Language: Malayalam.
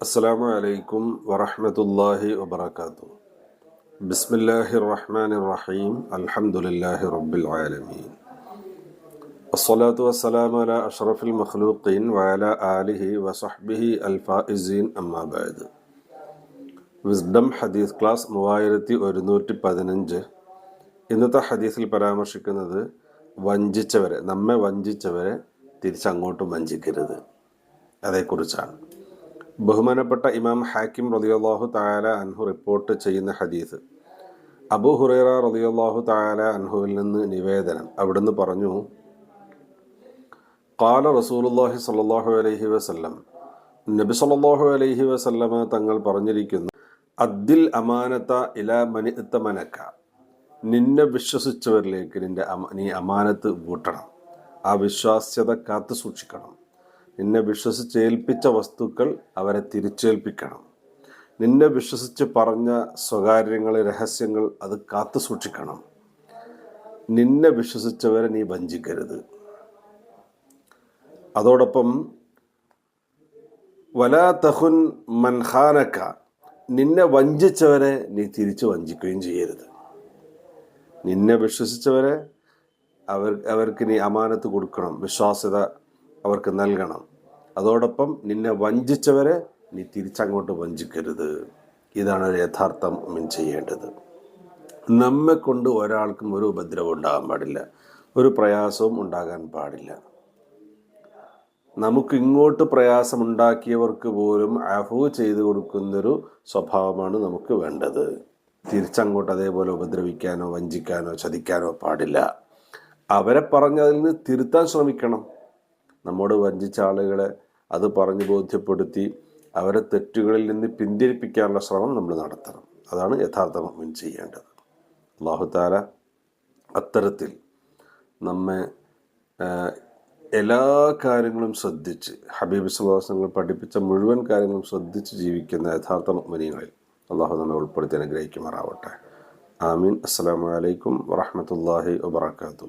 അസ്സാം വലൈക്കും വറഹമത്തല്ലാഹി വബർക്കാത്തു ബിസ്മില്ലാഹി റഹ്മാൻ റഹീം അൽഹമുല്ലാഹി റബ്ബിൽ ആലമീൻ അസ്സലാത്തു വസ്സലാം അല അഷ്റഫുൽ മഖ്ലൂഖീൻ വഅല ആലിഹി വസഹ്ബിഹി അൽഫായിസീൻ അമ്മാബാദ് വിസ്ഡം ഹദീസ് ക്ലാസ് മൂവായിരത്തി ഒരുന്നൂറ്റി പതിനഞ്ച്. ഇന്നത്തെ ഹദീസിൽ പരാമർശിക്കുന്നത് വഞ്ചിച്ചവരെ നമ്മെ വഞ്ചിച്ചവരെ തിരിച്ചങ്ങോട്ടും വഞ്ചിക്കരുത്. അതേക്കുറിച്ചാണ്. ബഹുമാനപ്പെട്ട ഇമാം ഹാക്കിം റളിയല്ലാഹു തായാല അൻഹു റിപ്പോർട്ട് ചെയ്യുന്ന ഹദീസ്. അബു ഹുറൈറ റളിയല്ലാഹു തായാല അൻഹുവിൽ നിന്ന് നിവേദനം. അവിടുന്ന് പറഞ്ഞു കാല റസൂലുള്ളാഹി സ്വല്ലല്ലാഹു അലൈഹി വസല്ലം. നബി സല്ലാഹു അലൈഹി വസല്ലമ തങ്ങൾ പറഞ്ഞിരിക്കുന്നു അദ്ദിൽ അമാനത്ത ഇല മനിത്ത മനക്ക നിന്നെ വിശ്വസിച്ചവരിലേക്ക് നിന്റെ നീ അമാനത്ത് കൂട്ടണം ആ വിശ്വാസ്യത കാത്തു സൂക്ഷിക്കണം. നിന്നെ വിശ്വസിച്ച് ഏൽപ്പിച്ച വസ്തുക്കൾ അവരെ തിരിച്ചേൽപ്പിക്കണം. നിന്നെ വിശ്വസിച്ച് പറഞ്ഞ സ്വകാര്യങ്ങൾ രഹസ്യങ്ങൾ അത് കാത്തു സൂക്ഷിക്കണം. നിന്നെ വിശ്വസിച്ചവരെ നീ വഞ്ചിക്കരുത്. അതോടൊപ്പം വലാ തഹുൻ മൻഹാനക്ക നിന്നെ വഞ്ചിച്ചവരെ നീ തിരിച്ചു വഞ്ചിക്കുകയും ചെയ്യരുത്. നിന്നെ വിശ്വസിച്ചവരെ അവർ അവർക്ക് നീ അമാനത്ത് കൊടുക്കണം വിശ്വാസ്യത അവർക്ക് നൽകണം. അതോടൊപ്പം നിന്നെ വഞ്ചിച്ചവരെ നീ തിരിച്ചങ്ങോട്ട് വഞ്ചിക്കരുത്. ഇതാണ് ഒരു യഥാർത്ഥം മുൻ ചെയ്യേണ്ടത്. നമ്മെ കൊണ്ട് ഒരാൾക്കും ഒരു ഉപദ്രവം ഉണ്ടാകാൻ പാടില്ല. ഒരു പ്രയാസവും ഉണ്ടാകാൻ പാടില്ല. നമുക്ക് ഇങ്ങോട്ട് പ്രയാസമുണ്ടാക്കിയവർക്ക് പോലും അഫു ചെയ്തു കൊടുക്കുന്നൊരു സ്വഭാവമാണ് നമുക്ക് വേണ്ടത്. തിരിച്ചങ്ങോട്ട് അതേപോലെ ഉപദ്രവിക്കാനോ വഞ്ചിക്കാനോ ചതിക്കാനോ പാടില്ല. അവരെ പറഞ്ഞതിൽ നിന്ന് തിരുത്താൻ ശ്രമിക്കണം. നമ്മോട് വഞ്ചിച്ച ആളുകളെ അത് പറഞ്ഞ് ബോധ്യപ്പെടുത്തി അവരെ തെറ്റുകളിൽ നിന്ന് പിന്തിരിപ്പിക്കാനുള്ള ശ്രമം നമ്മൾ നടത്തണം. അതാണ് യഥാർത്ഥ ചെയ്യേണ്ടത്. അള്ളാഹുത്താല അത്തരത്തിൽ നമ്മെ എല്ലാ കാര്യങ്ങളും ശ്രദ്ധിച്ച് ഹബീബ് സുഹാസങ്ങൾ പഠിപ്പിച്ച മുഴുവൻ കാര്യങ്ങളും ശ്രദ്ധിച്ച് ജീവിക്കുന്ന യഥാർത്ഥ മുനികളിൽ അള്ളാഹു നമ്മെ ഉൾപ്പെടുത്തി അനുഗ്രഹിക്കുമാറാവട്ടെ. ആമീൻ. അസ്സാം വലൈക്കും വറഹമത്തല്ലാഹി വാത്തു